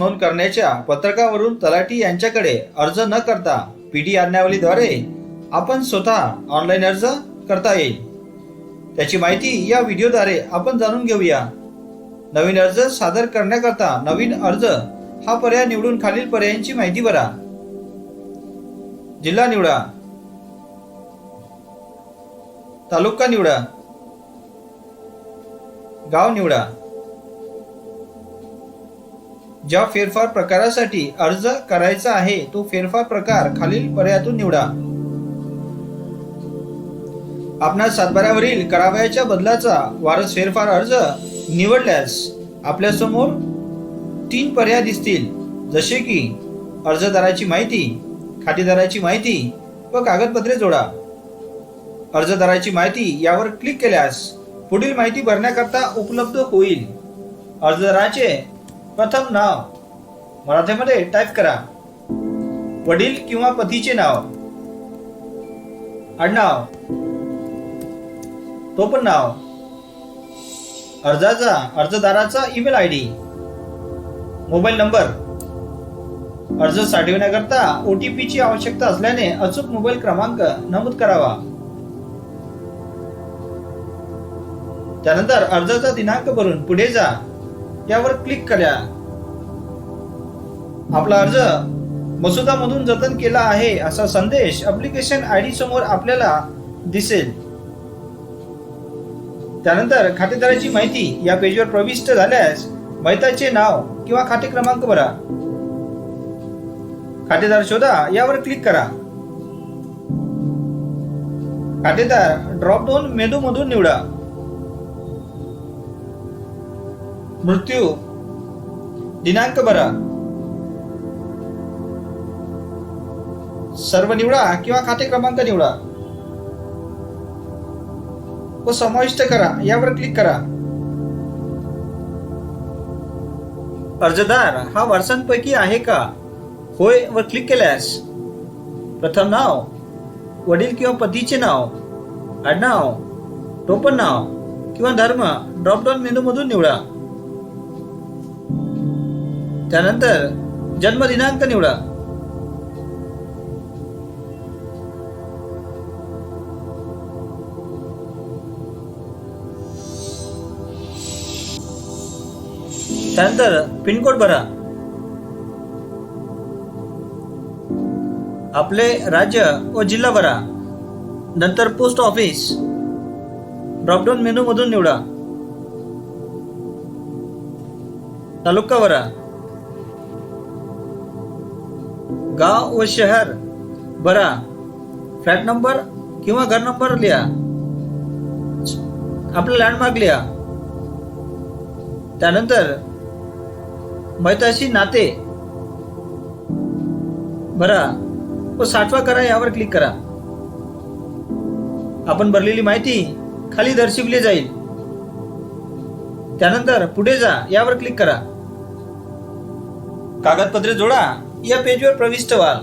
नोंद करण्याच्या पत्रकावरून तलाठी यांच्याकडे अर्ज न करता पीडी आज्ञावलीद्वारे आपण स्वतः ऑनलाईन अर्ज करता येईल. त्याची माहिती या व्हिडिओद्वारे आपण जाणून घेऊया. नवीन अर्ज सादर करण्याकरता नवीन अर्ज हा पर्याय निवडून खालील पर्यायांची माहिती भरा. जिल्हा निवडा. तालुका निवडा. गाव निवडा. ज्या फेरफार प्रकारासाठी अर्ज करायचा आहे तो फेरफार प्रकार खालील पर्यायातून निवडा. आपणास सातबाऱ्यावरील करावयाच्या बदलाचा वारस फेरफार अर्ज निवडल्यास आपल्यासमोर तीन पर्याय दिसतील. जसे की अर्जदाराची माहिती खातेदाराची माहिती व कागदपत्रे जोडा. अर्जदाराची माहिती यावर क्लिक केल्यास पुढील माहिती भरण्याकरता उपलब्ध होईल. अर्जदाराचे प्रथम नाव. मराठीमध्ये टाईप करा. वडील किंवा पतीचे नाव. आडनाव. तो पण नाव. अर्जाचा अर्जदाराचा email I D mobile number. अर्ज साठविण्याकरता ओ टी पीची आवश्यकता असल्याने अचूक मोबाईल क्रमांक नमूद करावा. त्यानंतर अर्जाचा दिनांक भरून पुढे जा. यावर क्लिक करा. आपला अर्ज मसुदामधून जतन केला आहे असा संदेश अप्लिकेशन आय डी समोर आपल्याला दिसेल. त्यानंतर खातेदाराची माहिती या पेजवर प्रविष्ट झाल्यास मैताचे नाव किंवा खाते क्रमांक भरा. खातेदार शोधा यावर क्लिक करा. खातेदार ड्रॉप डाऊन मेनू मधून निवडा. मृत्यू. दिनांक भरा सर्व निवडा किंवा खाते क्रमांक निवडा. व समाविष्ट करा यावर क्लिक करा. अर्जदार हा वारसांपैकी आहे का? होय वर क्लिक केल्यास. प्रथम नाव वडील किंवा पतीचे नाव आडनाव टोपण नाव किंवा धर्म ड्रॉपडाऊन मेनूमधून निवडा. त्यानंतर जन्मदिनांक निवडा. त्यानंतर पिनकोड भरा. आपले राज्य व जिल्हा भरा. नंतर पोस्ट ऑफिस. ड्रॉपडाऊन मेनू मधून निवडा. तालुका भरा. गाव व शहर. भरा फ्लॅट नंबर किंवा घर नंबर लिहा. आपला लँडमार्क लिहा. त्यानंतर मैताशी नाते. भरा व साठवा करा यावर क्लिक करा. आपण भरलेली माहिती खाली दर्शविली जाईल. त्यानंतर पुढे जा यावर क्लिक करा. कागदपत्रे जोडा. या पेजवर प्रविष्ट व्हाल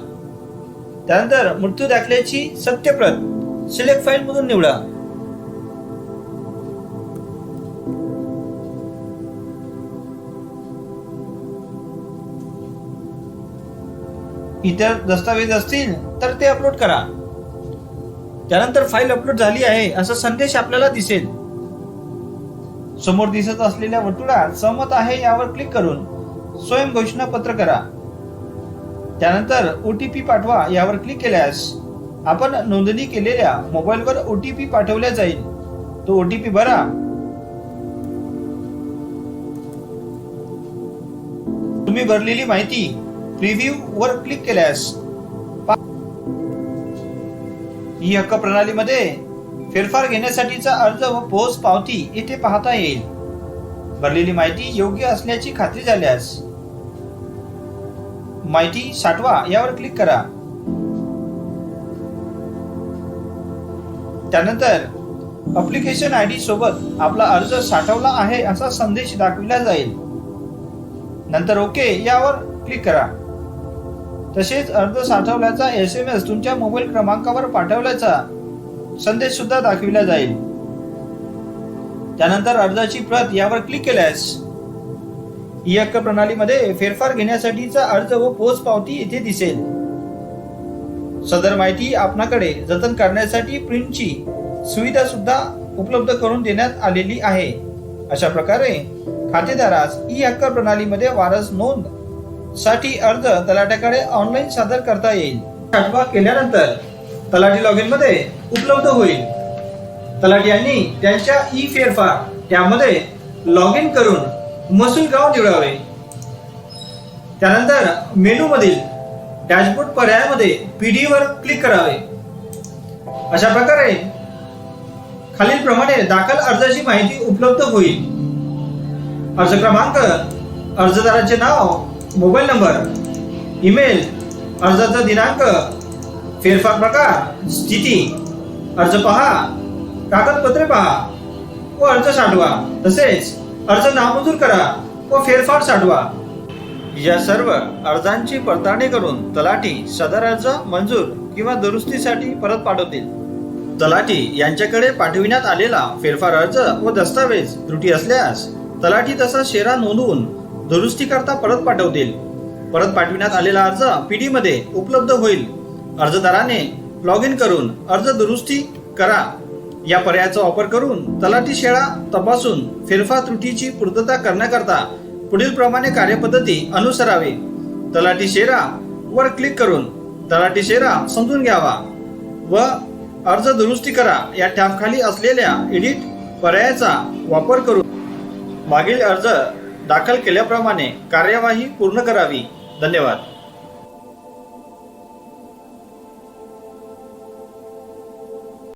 त्यानंतर मृत्यू दाखल्याची सत्यप्रत सिलेक्ट फाईल मधून निवडा. इतर दस्तावेज असतील तर ते अपलोड करा. त्यानंतर फाईल अपलोड झाली आहे असा संदेश आपल्याला दिसेल. समोर दिसत असलेल्या वर्तुळात सहमत आहे यावर क्लिक करून स्वयं घोषणापत्र करा. त्यानंतर ओ टी पी पाठवा यावर क्लिक केल्यास आपण नोंदणी केलेल्या मोबाईलवर ओ टी पी पाठवल्या जाईल. तो ओ टी पी भरा. तुम्ही भरलेली माहिती प्रिव्ह्यू वर क्लिक केल्यास ई हक्क प्रणालीमध्ये फेरफार घेण्यासाठीचा अर्ज व पोहोच पावती येथे पाहता येईल. भरलेली माहिती योग्य असल्याची खात्री झाल्यास माहिती साठवा यावर क्लिक करा. त्यानंतर अप्लिकेशन आय डी सोबत आपला अर्ज साठवला आहे असा संदेश दाखविला जाईल. नंतर ओके यावर क्लिक करा. तसेच अर्ज साठवल्याचा एस एम एस तुमच्या मोबाईल क्रमांकावर पाठवल्याचा संदेश सुद्धा दाखविला जाईल. त्यानंतर अर्जाची प्रत यावर क्लिक केल्यास ई प्रणालीमध्ये फेरफार घेण्यासाठीचा अर्ज व पोच पावती येथे दिसेल. सदर माहिती आपणाकडे जतन करण्यासाठी प्रिंटची सुविधा सुद्धा उपलब्ध करून देण्यात आलेली आहे. अशा प्रकारे खातेदारास ई हक्क प्रणालीमध्ये वारस नोंदसाठी अर्ज तलाट्याकडे ऑनलाईन सादर करता येईल. पाठवा केल्यानंतर तलाठी लॉग इनमध्ये उपलब्ध होईल. तलाठी यांनी त्यांच्या ई फेरफार त्यामध्ये लॉग इन करून महसूल गाव निवडावे. त्यानंतर मेनू मधील डॅशबोर्ड पर्यायामध्ये पीडी वर क्लिक करावे. अशा प्रकारे खालील प्रमाणे दाखल अर्जाची माहिती उपलब्ध होईल. अर्ज क्रमांक अर्जदाराचे नाव मोबाईल नंबर ईमेल अर्जाचा दिनांक फेरफार प्रकार स्थिती अर्ज पहा कागदपत्रे पहा व अर्ज साठवा. तसेच अर्ज नामंजूर करा व फेरफार साठवा. या सर्व अर्जांची पडताळणी करून तलाठी सदर अर्ज मंजूर किंवा दुरुस्तीसाठी परत पाठवतील. तलाठी यांच्याकडे पाठविण्यात आलेला फेरफार अर्ज व दस्तावेज त्रुटी असल्यास तलाठी तसा शेरा नोंदवून दुरुस्ती करता परत पाठवतील. परत पाठविण्यात आलेला अर्ज पीडी मध्ये उपलब्ध होईल. अर्जदाराने लॉग इन करून अर्ज दुरुस्ती करा. या पर्यायाचा वापर करून तलाठी शेळा तपासून फेरफार त्रुटीची पूर्तता करण्याकरता पुढील प्रमाणे कार्यपद्धती अनुसरावी. तलाठी शेरा वर क्लिक करून तलाठी शेरा समजून घ्यावा व अर्ज दुरुस्ती करा या टॅबखाली असलेल्या एडिट पर्यायाचा वापर करून मागील अर्ज दाखल केल्याप्रमाणे कार्यवाही पूर्ण करावी. धन्यवाद.